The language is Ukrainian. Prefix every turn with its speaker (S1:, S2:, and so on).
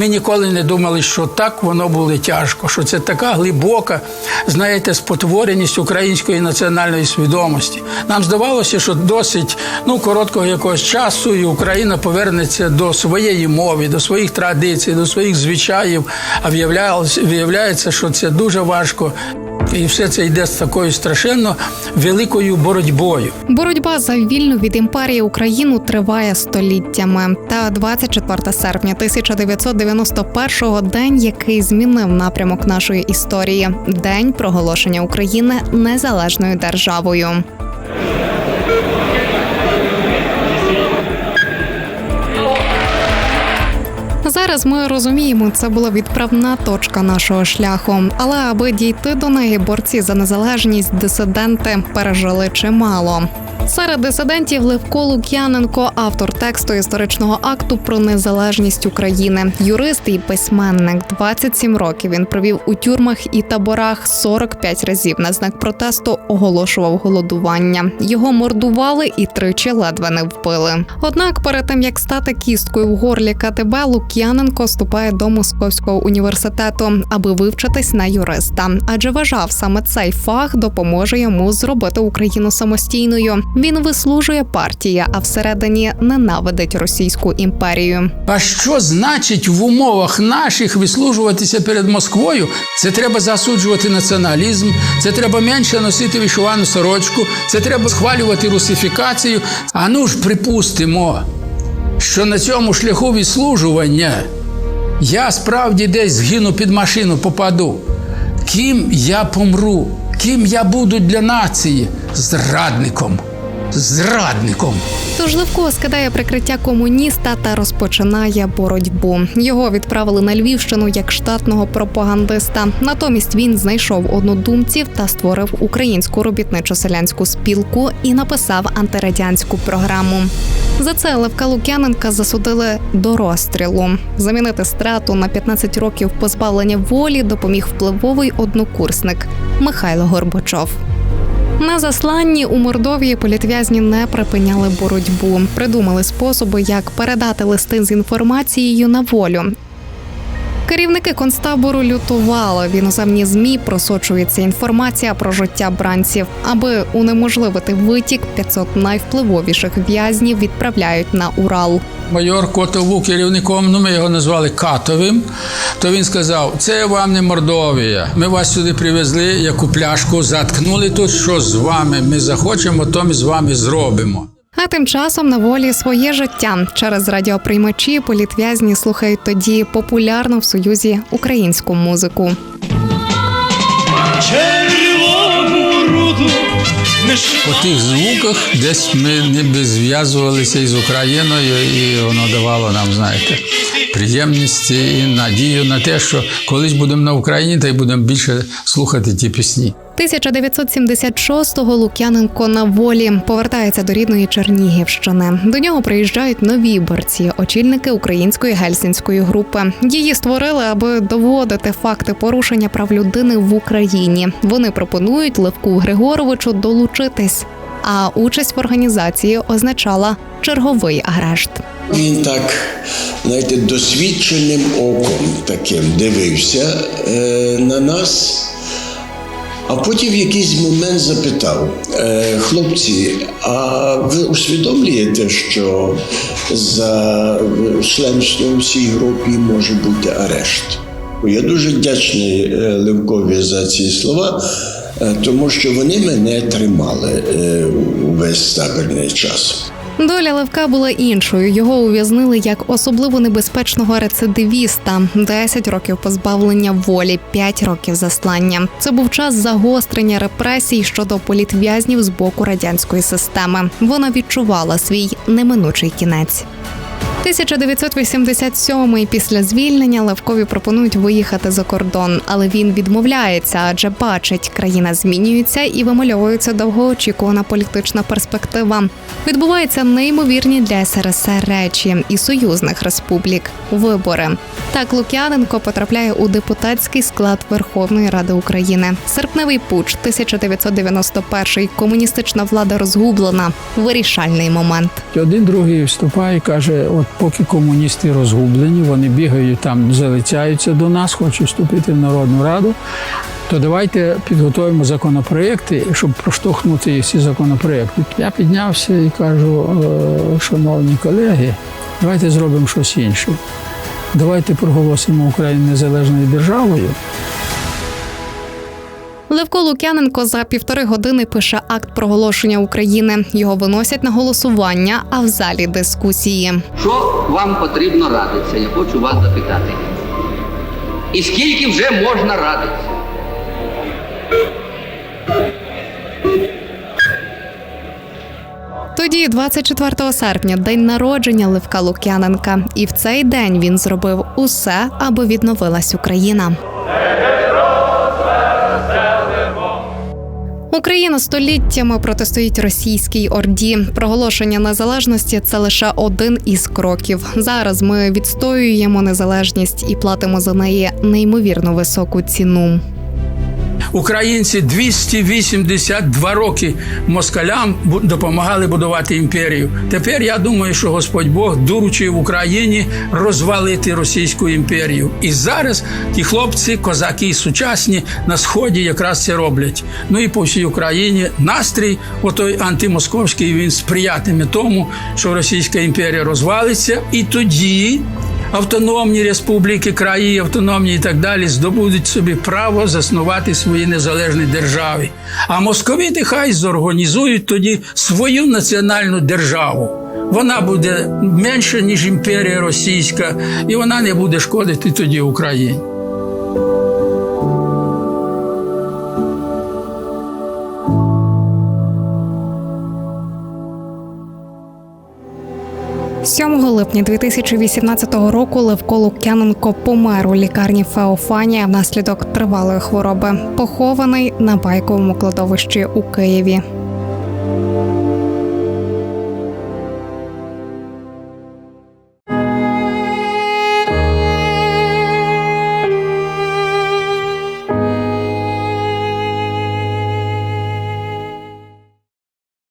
S1: Ми ніколи не думали, що так воно буде тяжко, що це така глибока, знаєте, спотвореність української національної свідомості. Нам здавалося, що досить ну, короткого якогось часу і Україна повернеться до своєї мови, до своїх традицій, до своїх звичаїв. А виявляється, що це дуже важко. І все це йде з такою страшенно великою боротьбою.
S2: Боротьба за вільну від імперії Україну триває століттями. Та 24 серпня 1991-го – день, який змінив напрямок нашої історії, день проголошення України незалежною державою. Зараз ми розуміємо, це була відправна точка нашого шляху. Але аби дійти до неї, борці за незалежність, дисиденти пережили чимало. Серед дисидентів Левко Лук'яненко, автор тексту історичного акту про незалежність України, юрист і письменник. 27 років він провів у тюрмах і таборах 45 разів. На знак протесту оголошував голодування. Його мордували і тричі ледве не вбили. Однак, перед тим як стати кісткою в горлі КТБ, Лук'яненко вступає до Московського університету, аби вивчитись на юриста, адже вважав саме цей фах допоможе йому зробити Україну самостійною. Він вислужує партії, а всередині ненавидить Російську імперію.
S1: А що значить в умовах наших вислужуватися перед Москвою? Це треба засуджувати націоналізм, це треба менше носити вишивану сорочку, це треба схвалювати русифікацію. А ну ж припустимо, що на цьому шляху відслужування я справді десь згину під машину, попаду. Ким я помру? Ким я буду для нації? Зрадником. Зрадником.
S2: Тож Левко скидає прикриття комуніста та розпочинає боротьбу. Його відправили на Львівщину як штатного пропагандиста. Натомість він знайшов однодумців та створив українську робітничо-селянську спілку і написав антирадянську програму. За це Левка Лук'яненка засудили до розстрілу. Замінити страту на 15 років позбавлення волі допоміг впливовий однокурсник Михайло Горбачов. На засланні у Мордовії політв'язні не припиняли боротьбу, придумали способи, як передати листи з інформацією на волю. Керівники концтабору лютували. В іноземні змі просочується інформація про життя бранців. Аби унеможливити витік, 500 найвпливовіших в'язнів відправляють на Урал.
S1: Майор Котов був керівником, ну ми його назвали Катовим. То він сказав: це вам не Мордовія. Ми вас сюди привезли, яку пляшку заткнули тут. Що з вами? Ми захочемо, то ми з вами зробимо.
S2: А тим часом на волі своє життя через радіоприймачі політв'язні слухають тоді популярну в союзі українську музику.
S1: По тих звуках десь ми ніби зв'язувалися із Україною, і воно давало нам, знаєте, приємність і надію на те, що колись будемо на Україні, та й будемо більше слухати ті пісні.
S2: 1976-го Лук'яненко на волі повертається до рідної Чернігівщини. До нього приїжджають нові борці, очільники української гельсінської групи. Її створили, аби доводити факти порушення прав людини в Україні. Вони пропонують Левку Григоровичу долучитись. А участь в організації означала черговий арешт.
S3: Він так, знаєте, досвідченим оком таким дивився е, на нас, а потім в якийсь момент запитав: е, хлопці, а ви усвідомлюєте, що за членством в цій групі може бути арешт? Я дуже вдячний е, Левкові за ці слова, е, тому що вони мене тримали е, увесь табірний час.
S2: Доля Левка була іншою. Його ув'язнили як особливо небезпечного рецидивіста. 10 років позбавлення волі, 5 років заслання. Це був час загострення репресій щодо політв'язнів з боку радянської системи. Вона відчувала свій неминучий кінець. 1987 після звільнення Левкові пропонують виїхати за кордон, але він відмовляється, адже бачить, країна змінюється і вимальовується довгоочікувана політична перспектива. Відбуваються неймовірні для СРСР речі і союзних республік вибори. Так Лук'яненко потрапляє у депутатський склад Верховної Ради України. Серпневий пуч 1991 комуністична влада розгублена. Вирішальний момент.
S1: Один другий вступає і каже: от поки комуністи розгублені, вони бігають там, залицяються до нас, хочуть вступити в Народну Раду. То давайте підготуємо законопроекти, щоб проштовхнути ці законопроекти. Я піднявся і кажу, «Е, шановні колеги, давайте зробимо щось інше. Давайте проголосимо Україну незалежною державою.
S2: Левко Лук'яненко за півтори години пише акт проголошення України. Його виносять на голосування, а в залі дискусії.
S4: Що вам потрібно радитися? Я хочу вас запитати. І скільки вже можна радитися?
S2: Тоді, 24 серпня, день народження Левка Лук'яненка, і в цей день він зробив усе, аби відновилась Україна. Україна століттями протистоїть російській орді. Проголошення незалежності це лише один із кроків. Зараз ми відстоюємо незалежність і платимо за неї неймовірно високу ціну.
S1: Українці 282 роки москалям допомагали будувати імперію. Тепер я думаю, що Господь Бог доручив Україні розвалити Російську імперію. І зараз ті хлопці, козаки сучасні на сході якраз це роблять. Ну і по всій Україні настрій, отой антимосковський, він сприятиме тому, що Російська імперія розвалиться, і тоді автономні республіки, краї, автономні і так далі здобудуть собі право заснувати свої незалежні держави. А московіти хай зорганізують тоді свою національну державу. Вона буде менша, ніж імперія російська, і вона не буде шкодити тоді Україні.
S2: – 7 липня 2018 року Левко Лук'яненко помер у лікарні Феофанія внаслідок тривалої хвороби, похований на байковому кладовищі у Києві.